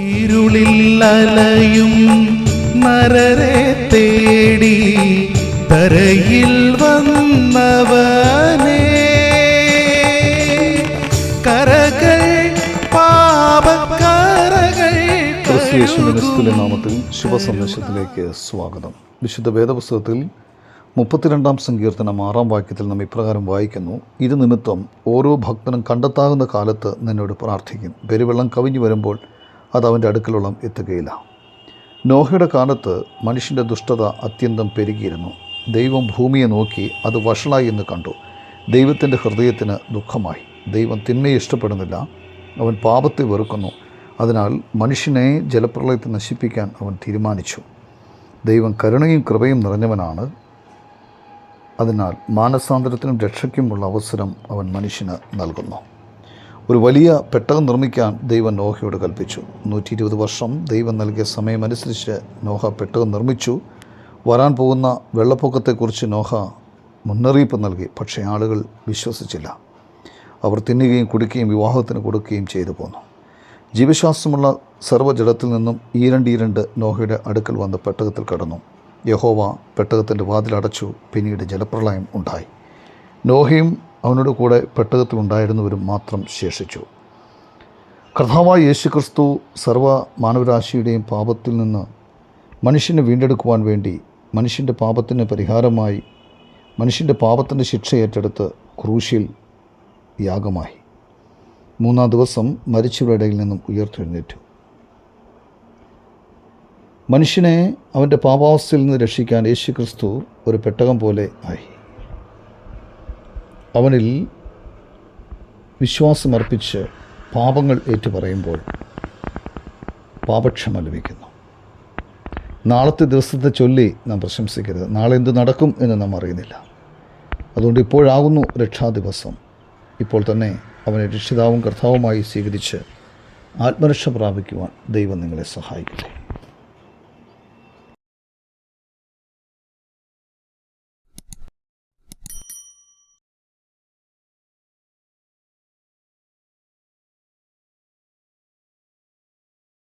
ഇരുളിൽ അലയും നരരെ തേടി തരയിൽ വന്നവനേ. കരകൾ പാപക്കരകൾ നാമത്തിൽ ശുഭസന്ദേശത്തിലേക്ക് സ്വാഗതം. വിശുദ്ധ വേദപുസ്തകത്തിൽ മുപ്പത്തിരണ്ടാം സങ്കീർത്തനം ആറാം വാക്യത്തിൽ നാം ഇപ്രകാരം വായിക്കുന്നു. ഇത് നിമിത്തം ഓരോ ഭക്തനും കണ്ടെത്താകുന്ന കാലത്ത് നിന്നോട് പ്രാർത്ഥിക്കും. പെരുവെള്ളം കവിഞ്ഞു വരുമ്പോൾ അത് അവന്റെ അടുക്കലോളം എത്തുകയില്ല. നോഹയുടെ കാലത്ത് മനുഷ്യന്റെ ദുഷ്ടത അത്യന്തം പെരുകിയിരുന്നു. ദൈവം ഭൂമിയെ നോക്കി അത് വഷളായി എന്ന് കണ്ടു. ദൈവത്തിന്റെ ഹൃദയത്തിന് ദുഃഖമായി. ദൈവം തിന്മയെ ഇഷ്ടപ്പെടുന്നില്ല. അവൻ പാപത്തെ വെറുക്കുന്നു. അതിനാൽ മനുഷ്യനെ ജലപ്രളയത്തെ നശിപ്പിക്കാൻ അവൻ തീരുമാനിച്ചു. ദൈവം കരുണയും കൃപയും നിറഞ്ഞവനാണ്. അതിനാൽ മാനസാന്തരത്തിനും രക്ഷയ്ക്കുമുള്ള അവസരം അവൻ മനുഷ്യന് നൽകുന്നു. ഒരു വലിയ പെട്ടകം നിർമ്മിക്കാൻ ദൈവം നോഹയോട് കൽപ്പിച്ചു. നൂറ്റി ഇരുപത് വർഷം ദൈവം നൽകിയ സമയമനുസരിച്ച് നോഹ പെട്ടകം നിർമ്മിച്ചു. വരാൻ പോകുന്ന വെള്ളപ്പൊക്കത്തെക്കുറിച്ച് നോഹ മുന്നറിയിപ്പ് നൽകി പക്ഷേ ആളുകൾ വിശ്വസിച്ചില്ല. അവർ തിന്നുകയും കുടിക്കുകയും വിവാഹത്തിന് കൊടുക്കുകയും ചെയ്തു പോന്നു. ജീവശ്വാസമുള്ള സർവജലത്തിൽ നിന്നും ഈരണ്ട് ഈരണ്ട് നോഹയുടെ അടുക്കൽ വന്ന് പെട്ടകത്തിൽ കടന്നു. യഹോവ പെട്ടകത്തിന്റെ വാതിലടച്ചു പിന്നീട് ജലപ്രളയം ഉണ്ടായി. നോഹയും അവനോട് കൂടെ പെട്ടകത്തിലുണ്ടായിരുന്നവരും മാത്രം ശേഷിച്ചു. കർത്താവായ യേശു ക്രിസ്തു സർവ മാനവരാശിയുടെയും പാപത്തിൽ നിന്ന് മനുഷ്യനെ വീണ്ടെടുക്കുവാൻ വേണ്ടി മനുഷ്യന്റെ പാപത്തിന് പരിഹാരമായി മനുഷ്യന്റെ പാപത്തിന്റെ ശിക്ഷ ഏറ്റെടുത്ത് ക്രൂശിൽ യാഗമായി. മൂന്നാം ദിവസം മരിച്ചവരുടെ ഇടയിൽ നിന്നും ഉയർത്തെഴുന്നേറ്റു. മനുഷ്യനെ അവന്റെ പാപാവസ്ഥയിൽ നിന്ന് രക്ഷിക്കാൻ യേശു ക്രിസ്തു ഒരു പെട്ടകം പോലെ ആയി. അവനിൽ വിശ്വാസമർപ്പിച്ച് പാപങ്ങൾ ഏറ്റുപറയുമ്പോൾ പാപക്ഷമ ലഭിക്കുന്നു. നാളത്തെ ദിവസത്തെ ചൊല്ലി നാം പ്രശംസിക്കരുത്. നാളെ എന്ത് നടക്കും എന്ന് നാം അറിയുന്നില്ല. അതുകൊണ്ട് ഇപ്പോഴാകുന്നു രക്ഷാദിവസം. ഇപ്പോൾ തന്നെ അവനെ രക്ഷിതാവും കർത്താവുമായി സ്വീകരിച്ച് ആത്മരക്ഷ പ്രാപിക്കുവാൻ ദൈവം നിങ്ങളെ സഹായിക്കട്ടെ.